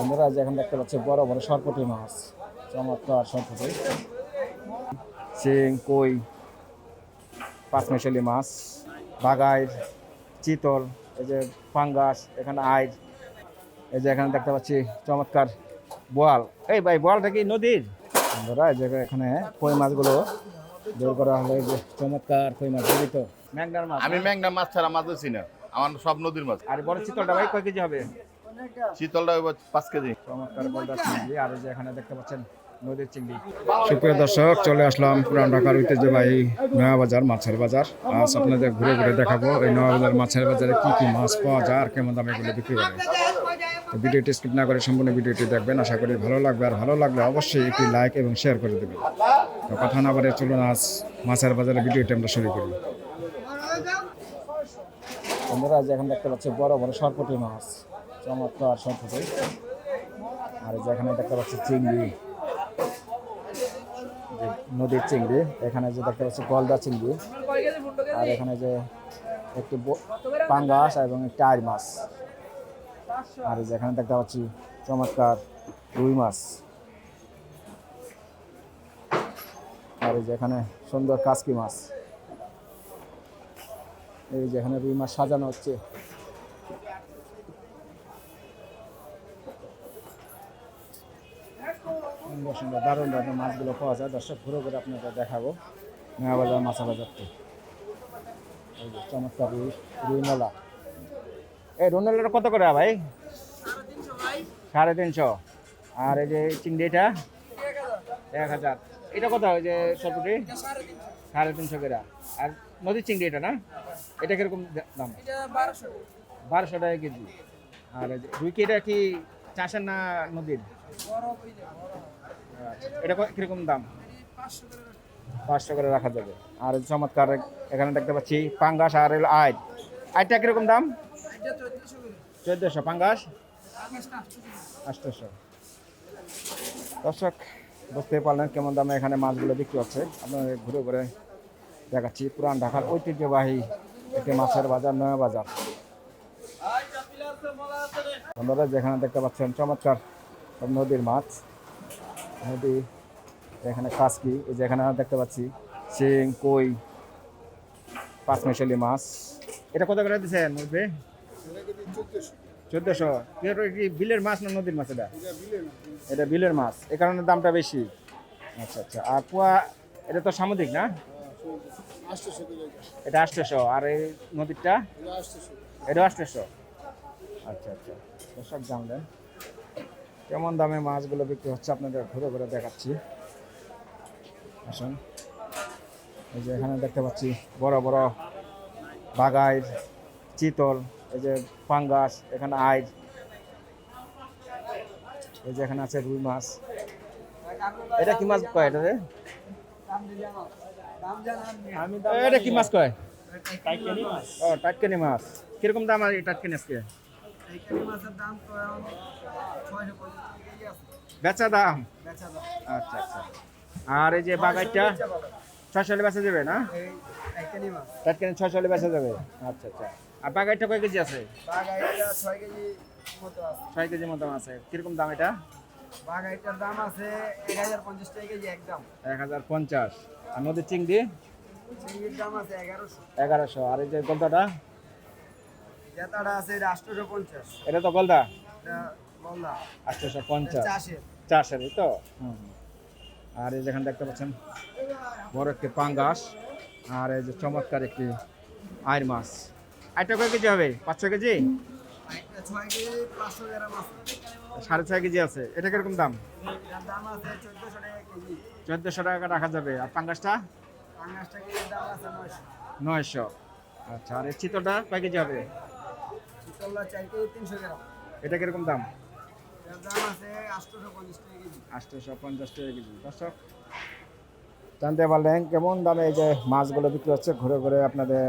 বন্ধুরা যে এখন দেখতে পাচ্ছি বড় বড় সরপটি মাছ চমৎকার সরপটি। চিং কই পাঁচমেশালি মাছ বাগাই চিতল এই যে পাঙ্গাস এখানে আইর এই যে এখানে দেখতে পাচ্ছি চমৎকার বোয়াল। এই ভাই বোয়ালটা কি নদীর? বন্ধুরা এই যে এখানে কই মাছগুলো বের করা হলো এই যে চমৎকার কই মাছ জীবিত ম্যাংডার মাছ আমি ম্যাংনা মাছ ছাড়া মাছ বেছি না আমার সব নদীর মাছ। আর বড় চিতলটা ভাই কয় কেজি হবে? শীতলটা পাঁচ কেজি। চমৎকার চিংড়ি আর যে এখানে দেখতে পাচ্ছেন নদীর চিংড়ি। সুপ্রিয় দর্শক চলে আসলাম পুরান ঢাকার ঐতিহ্যবাহী নয়া বাজার মাছের বাজার। আজ আপনাদের ঘুরে ঘুরে দেখাবো এই নয়া বাজার মাছের বাজারে কি কি মাছ পাওয়া যায় আর কেমন দামে এগুলো বিক্রি করে তো ভিডিওটি স্কিপ না করে সম্পূর্ণ ভিডিওটি দেখবেন। আশা করি ভালো লাগবে আর ভালো লাগলে অবশ্যই একটি লাইক এবং শেয়ার করে দেবেন। তো কথা না বলে চলুন আজ মাছের বাজারে ভিডিওটি আমরা শুরু করি। বন্ধুরা যে এখন দেখতে পাচ্ছি বড় বড় সরপটি মাছ। চমৎকার সরপটি আর যেখানে দেখতে পাচ্ছি চিংড়ি নদীর চিংড়ি, এখানে যে দেখতে পাচ্ছি গলদা চিংড়ি, আর এখানে যে একটি পাঙ্গাস এবং একটি আইর মাছ। আর যেখানে দেখতে পাচ্ছি চমৎকার রুই মাছ। আর যেখানে সুন্দর কাসকি মাছ। এই যেখানে রুই মাছ সাজানো হচ্ছে। সুন্দর সুন্দর দারুণ দারুণ মাছগুলো পাওয়া যায়। দর্শক ঘুরে ঘুরে আপনাদের দেখাবো। নয়া বাজার মাছা বাজারটি চমৎকার রুই রুই নলা। এই কত করে ভাই? সাড়ে তিনশো। আর এই যে চিংড়িটা এক হাজার। এটা কত ওই যে সরপুটি? সাড়ে তিনশো করে। আর নদীর চিংড়ি এটা না? এটা কীরকম দাম? বারোশো। টাকা কেজি। আর এই যে রুই কি এটা কি চাষের না নদীর? এটা কীরকম দাম? পাঁচশো করে রাখা যাবে। আর চমৎকার এখানে দেখতে পাচ্ছি পাঙ্গাস আর আইট। আইটটা কীরকম দাম? চোদ্দোশো। পাঙ্গাস? আটশোশো দর্শক, বুঝতে পারলেন কেমন দামে এখানে মাছগুলো বিক্রি হচ্ছে। আপনাদের ঘুরে ঘুরে দেখাচ্ছি পুরান ঢাকার ঐতিহ্যবাহী একটি মাছের বাজার, নয়া বাজার। বন্ধুরা, যেখানে দেখতে পাচ্ছেন চমৎকার নদীর মাছ। নদী এখানে কাসকি এই যে এখানে দেখতে পাচ্ছি শিং, কই পাঁচমেশালি মাছ। এটা কত করে দিচ্ছেন বুঝবে চোদ্দশো। কি বিলের মাছ না নদীর মাছ এটা? এটা বিলের মাছ। এ কারণে দামটা বেশি। আচ্ছা আচ্ছা। আর পোয়া, এটা তো সামুদ্রিক না? এটা আটশোশো। আর এই নদীরটা? এটা আটশোশো। আচ্ছা আচ্ছা। সব জানলেন। কেমন দামে মাছগুলো বিক্রি হচ্ছে আপনাদের ঘুরে ঘুরে দেখাচ্ছি। আসুন। এই যে এখানে দেখতে পাচ্ছি বড় বড় বাগাই চিতল এই যে পাঙ্গাস এখানে আইর এই যে এখানে আছে রুই মাছ। এটা কি মাছ কয় এটা রে? এটা কি মাছ কয়? মাছ ও টাটকানি মাছ। কীরকম দাম আর এই টাটকানি আজকে? বেচা দাম? আচ্ছা আচ্ছা। আর এই যে বাগাইটা? ছয় সালে বেচা যাবে না? টাটকানি ছয় সালে বেচা যাবে? আচ্ছা আচ্ছা। আর বাগাইটা কয় কেজি আছে। ছয় কেজি মতো আছে। কীরকম দাম এটা? বাগাইটার দাম আছে এক হাজার পঞ্চাশ টাকা কেজি একদম। এক হাজার পঞ্চাশ। আর নদীর চিংড়ি? চিংড়ির দাম আছে এগারোশো। এগারোশো। আর এই যে গলদাটা? জেতাটা আছে এটা তো গলদা এটা পঞ্চাশ। চাষের। চাষের তো। আর এই যেখানে দেখতে পাচ্ছেন বড় একটি পাঙ্গাস আর এই যে চমৎকার একটি আইর মাছ। আইটা কয় কেজি হবে? পাঁচশো কেজি? কেজি পাঁচশো আছে। সাড়ে ছয় কেজি আছে। এটা কীরকম দাম? চোদ্দোশো টাকা কেজি। রাখা যাবে। আর পাঙ্গাসটা? নয়শো। আচ্ছা আর এই চিতলটা কয় কেজি হবে? চিতল্লা চার কেজি তিনশো গ্রাম। এটা কীরকম দাম? দাম আছে আটশোশো পঞ্চাশ টাকা কেজি। আটশোশো পঞ্চাশ টাকা কেজি। দর্শক জানতে পারলেন কেমন দামে এই যে মাছগুলো বিক্রি হচ্ছে। ঘুরে ঘুরে আপনাদের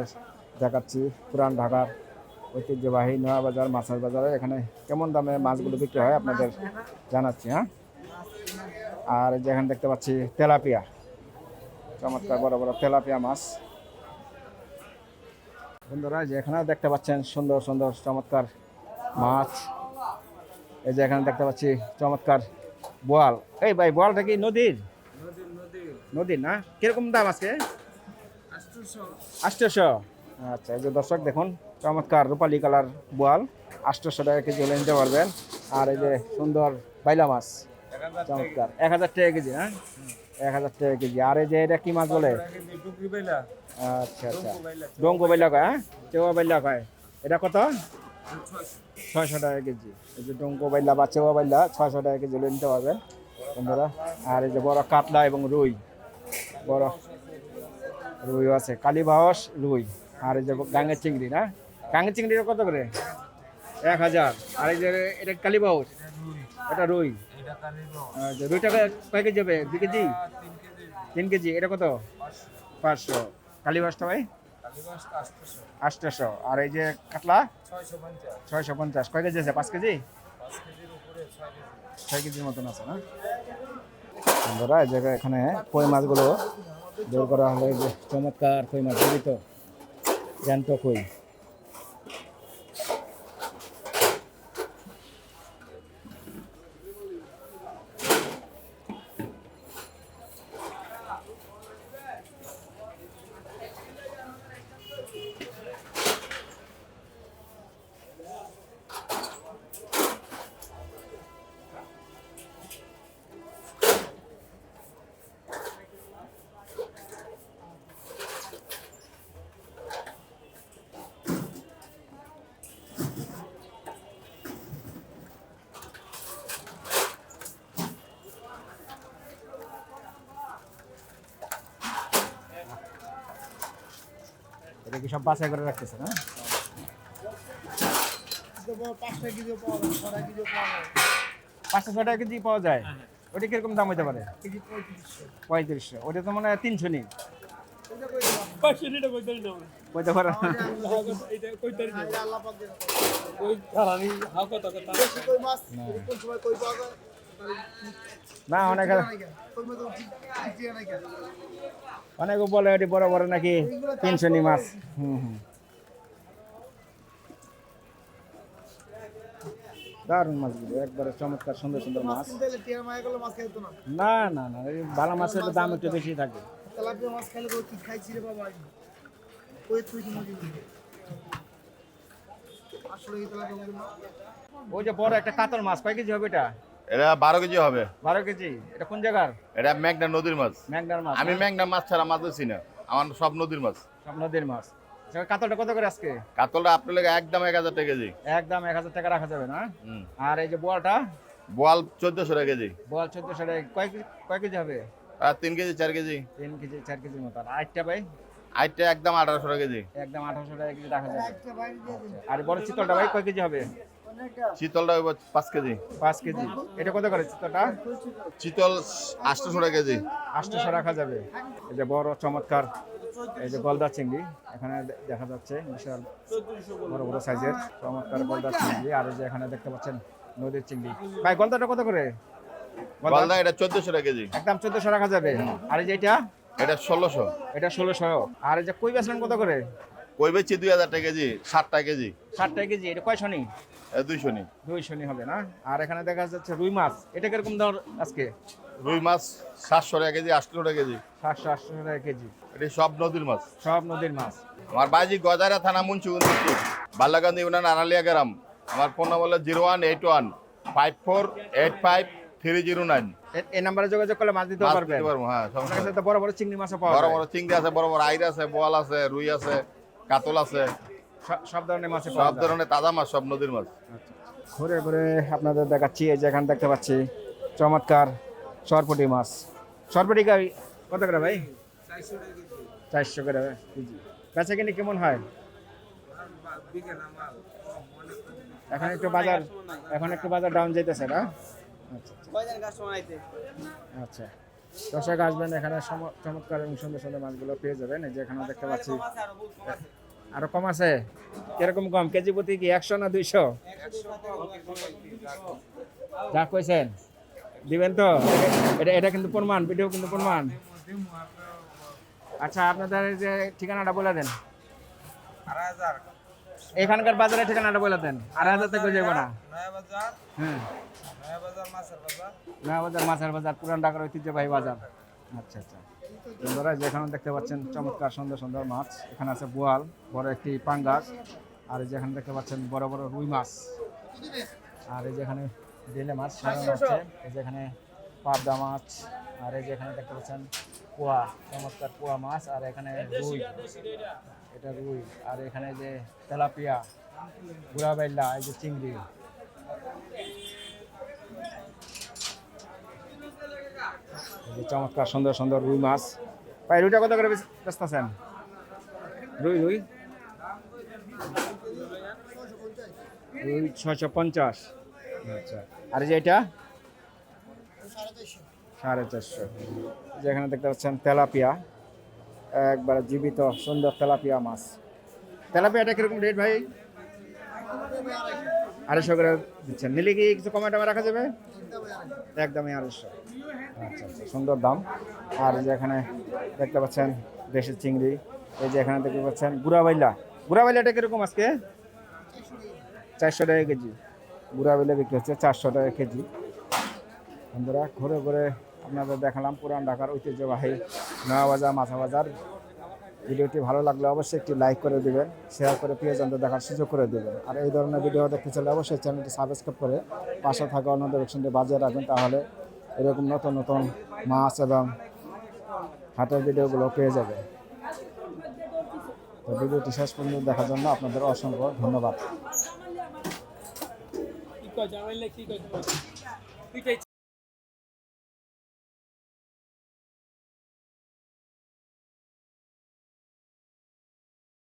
দেখাচ্ছি পুরান ঢাকার ঐতিহ্যবাহী নয়া বাজার মাছের বাজারে। এখানে কেমন দামে মাছগুলো বিক্রি হয় আপনাদের জানাচ্ছি হ্যাঁ? আর যেখানে দেখতে পাচ্ছি তেলাপিয়া। চমৎকার বড় বড় তেলাপিয়া মাছ। বন্ধুরা যে দেখতে পাচ্ছেন সুন্দর সুন্দর চমৎকার মাছ। এই যে এখানে দেখতে পাচ্ছি চমৎকার বোয়াল। এই ভাই, বোয়ালটা কি নদীর? নদীর না? কীরকম দাম আছে আষ্টশো আচ্ছা এই যে দর্শক দেখুন, চমৎকার রূপালি কালার বোয়াল। আষ্টশো টাকা কেজি হলে নিতে পারবেন। আর এই যে সুন্দর বাইলা মাছ, চমৎকার। এক হাজার টাকা কেজি হ্যাঁ এক হাজার টাকা কেজি। আর এই যে এটা কি মাছ বলে? আচ্ছা আচ্ছা। ডঙ্গো বাইলা কয় হ্যাঁ? চেওয়া বাইলা কয়। এটা কত? ছয়শো টাকা কেজি। এই যে ডঙ্গো বাইলা বা চেওয়া বাইলা ছয়শো টাকা কেজি নিতে পারবেন বন্ধুরা। আর এই যে বড় কাতলা এবং রুই। বড় রুই আছে। কালীবাহস রুই। আর এই যে গাঙ্গের চিংড়ি, না? গাঙ্গের চিংড়িটা কত করে? এক হাজার। আর এই যে এটা কালীবাহস এটা রুই। আচ্ছা রুইটা কয় কেজি হবে? দুই কেজি? তিন কেজি। এটা কত? পাঁচশো। কালীবাসটা ভাই? আটশোশো। আর এই যে কাতলা? ছয়শো পঞ্চাশ। কয় কেজি আছে? পাঁচ কেজি? ছয় কেজির মতন আছে না? বন্ধুরা এই জায়গায় এখানে কই মাছগুলো বের করা হলো? যে চমৎকার কই মাছ জীবিত জ্যান্ত কই। এটা কি সব বাছাই করে রাখতেছে না পাঁচশো ছয় টাকা কেজি পাওয়া যায়। ওটা কীরকম দাম হতে পারে? পঁয়ত্রিশশো। ওটা তো মনে হয় তিনশো নি কইতে পারে না। না, অনেক অনেক বলে ওটি বড় বড় নাকি তিনশো নি মাছ। হুম হুম। দারুণ মাছগুলো একবারে চমৎকার, সুন্দর সুন্দর মাছ। না না না ভালো মাছের দাম একটু বেশি থাকে। ওই যে বড় একটা কাতল মাছ, কয় কেজি হবে এটা? এটা বারো কেজি হবে। বারো কেজি? এটা কোন জায়গার? এটা মেঘনা নদীর মাছ। ম্যাগনার মাছ আমি মেঘনা মাছ ছাড়া মাছ বেছি না। আমার সব নদীর মাছ। সব নদীর মাছ। আচ্ছা, কাতলটা কত করে আজকে? কাতলটা আপনার লেগে একদম এক হাজার টাকা কেজি। একদম এক হাজার টাকা রাখা যাবে না? আর এই যে বোয়ালটা? বোয়াল চোদ্দশো টাকা কেজি। বোয়াল চোদ্দশো টাকা। কয় কয় কেজি হবে? আর তিন কেজি চার কেজি। তিন কেজি চার কেজির মতো। আর আটটা ভাই? আটটা একদম আঠারোশো টাকা কেজি। একদম আঠারোশো টাকা কেজি রাখা যাবে। দিন আর বড় চিতলটা ভাই কয় কেজি হবে? শীতলটা পাঁচ কেজি। পাঁচ কেজি। এটা কত করে চিতলটা? শীতল আটশোশো টাকা কেজি। আটশোশো রাখা যাবে। এই যে বড় চমৎকার এই যে গলদা চিংড়ি এখানে দেখা যাচ্ছে বিশাল বড় বড় সাইজের চমৎকার গলদা চিংড়ি। আর যে এখানে দেখতে পাচ্ছেন নদীর চিংড়ি। ভাই গলদাটা কত করে? গলদা? এটা চোদ্দশো টাকা কেজি। একদম চোদ্দশো রাখা যাবে। আর এই যে এটা? এটা ষোলোশো। এটা ষোলোশো। আর এই যে কই বেচলেন কত করে? কই বেচছি দুই হাজার টাকা কেজি ষাট টাকা কেজি। ষাট টাকা কেজি। এটা কয় শনি? দুইশো নি দুই শনি হবে না? আর এখানে দেখা যাচ্ছে রুই মাছ। এটা কীরকম দর আজকে? রুই মাছ সাতশো টাকা কেজি আটশো টাকা কেজি। সাতশো আটশো টাকা কেজি। এটা সব নদীর মাছ। সব নদীর মাছ। আমার বাজি গজারা থানা মুন্সিগঞ্জ। বাল্লাকান্দি ইউনিয়ন আনালিয়া গ্রাম। আমার ফোন নম্বর হলো zero one eight one five four eight five three zero nine. এই নাম্বারে যোগাযোগ করলে মাছ দিতে পারবেন হ্যাঁ সমস্যা তো বড় বড় চিংড়ি মাছও পাওয়া বড় যায়। বড় চিংড়ি আছে বড় বড় আইর আছে বোয়াল আছে রুই আছে কাতল আছে। সব- ধরনের মাছ সব ধরনের তাজা মাছ সব নদীর মাছ। ঘুরে ঘুরে আপনাদের দেখাচ্ছি এই যে এখানে দেখতে পাচ্ছি চমৎকার সরপটি মাছ। সরপটি গাই কত করে ভাই? চারশো করে কেজি বেচা কিনে কেমন হয়? এখন একটু বাজার এখন একটু বাজার ডাউন যাইতেছে না? আচ্ছা আইতে? আচ্ছা। দর্শক আসবেন এখানে চমৎকার এবং সুন্দর সুন্দর মাছগুলো পেয়ে যাবেন। এই যে এখানে দেখতে পাচ্ছি আরও কম আছে? কীরকম কম? কেজি প্রতি কি একশো না দুইশো? যা কইছেন। দিবেন তো? এটা এটা কিন্তু প্রমাণ ভিডিও কিন্তু প্রমাণ। আচ্ছা আপনাদের যে ঠিকানাটা বলে দেন। এখানকার বাজারের ঠিকানাটা বলে দেন। আর হাজার থেকে যাব না? হ্যাঁ। মাছের বাজার মাছের বাজার পুরান ঢাকার ঐতিহ্যবাহী বাজার। আচ্ছা আচ্ছা। বন্ধুরা যেখানে দেখতে পাচ্ছেন চমৎকার সুন্দর সুন্দর মাছ। এখানে আছে বোয়াল বড় একটি পাঙ্গাস আর যেখানে দেখতে পাচ্ছেন বড় বড় রুই মাছ। আর এই যেখানে বেলে মাছ সাজানো হচ্ছে এই যেখানে পাবদা মাছ আর এই যেখানে দেখতে পাচ্ছেন পোয়া চমৎকার পোয়া মাছ আর এখানে রুই। এটা রুই। আর এখানে যে তেলাপিয়া গুড়া বেল্লা এই যে চিংড়ি এই যে চমৎকার সুন্দর সুন্দর রুই মাছ। ভাই রুইটা কত করে ব্যস্ত আছেন রুই রুই। রুই ছয়শো পঞ্চাশ। আচ্ছা। আর যে এটা? সাড়ে চারশো। যেখানে দেখতে পাচ্ছেন তেলাপিয়া। একবারে জীবিত সুন্দর তেলাপিয়া মাছ। তেলাপিয়াটা কীরকম রেট ভাই? আড়াইশো করে দিচ্ছেন। নিলে কি কিছু কমে টমে রাখা যাবে? একদমই আড়াইশো। আচ্ছা আচ্ছা সুন্দর দাম। আর যে এখানে দেখতে পাচ্ছেন দেশের চিংড়ি, এই যে এখানে দেখতে পাচ্ছেন গুড়াবাইলা। গুড়াবাইলাটা কীরকম আজকে? চারশো টাকা কেজি। গুড়াবাইলা বিক্রি হচ্ছে চারশো টাকা কেজি। বন্ধুরা, ঘুরে ঘুরে আপনাদের দেখালাম পুরান ঢাকার ঐতিহ্যবাহী নয়া বাজার মাথা বাজার ভিডিওটি ভালো লাগলে অবশ্যই একটি লাইক করে দিবেন, শেয়ার করে প্রিয়জনদের দেখার সুযোগ করে দেবেন। আর এই ধরনের ভিডিও দেখতে চাইলে অবশ্যই চ্যানেলটি সাবস্ক্রাইব করে পাশে থাকা অন্য ডাইরেকশনটি বাজিয়ে রাখবেন, তাহলে এরকম নতুন নতুন মাছ এবং হাটের ভিডিওগুলো পেয়ে যাবে। তো ভিডিওটি শেষ পর্যন্ত দেখার জন্য আপনাদের অসংখ্য ধন্যবাদ।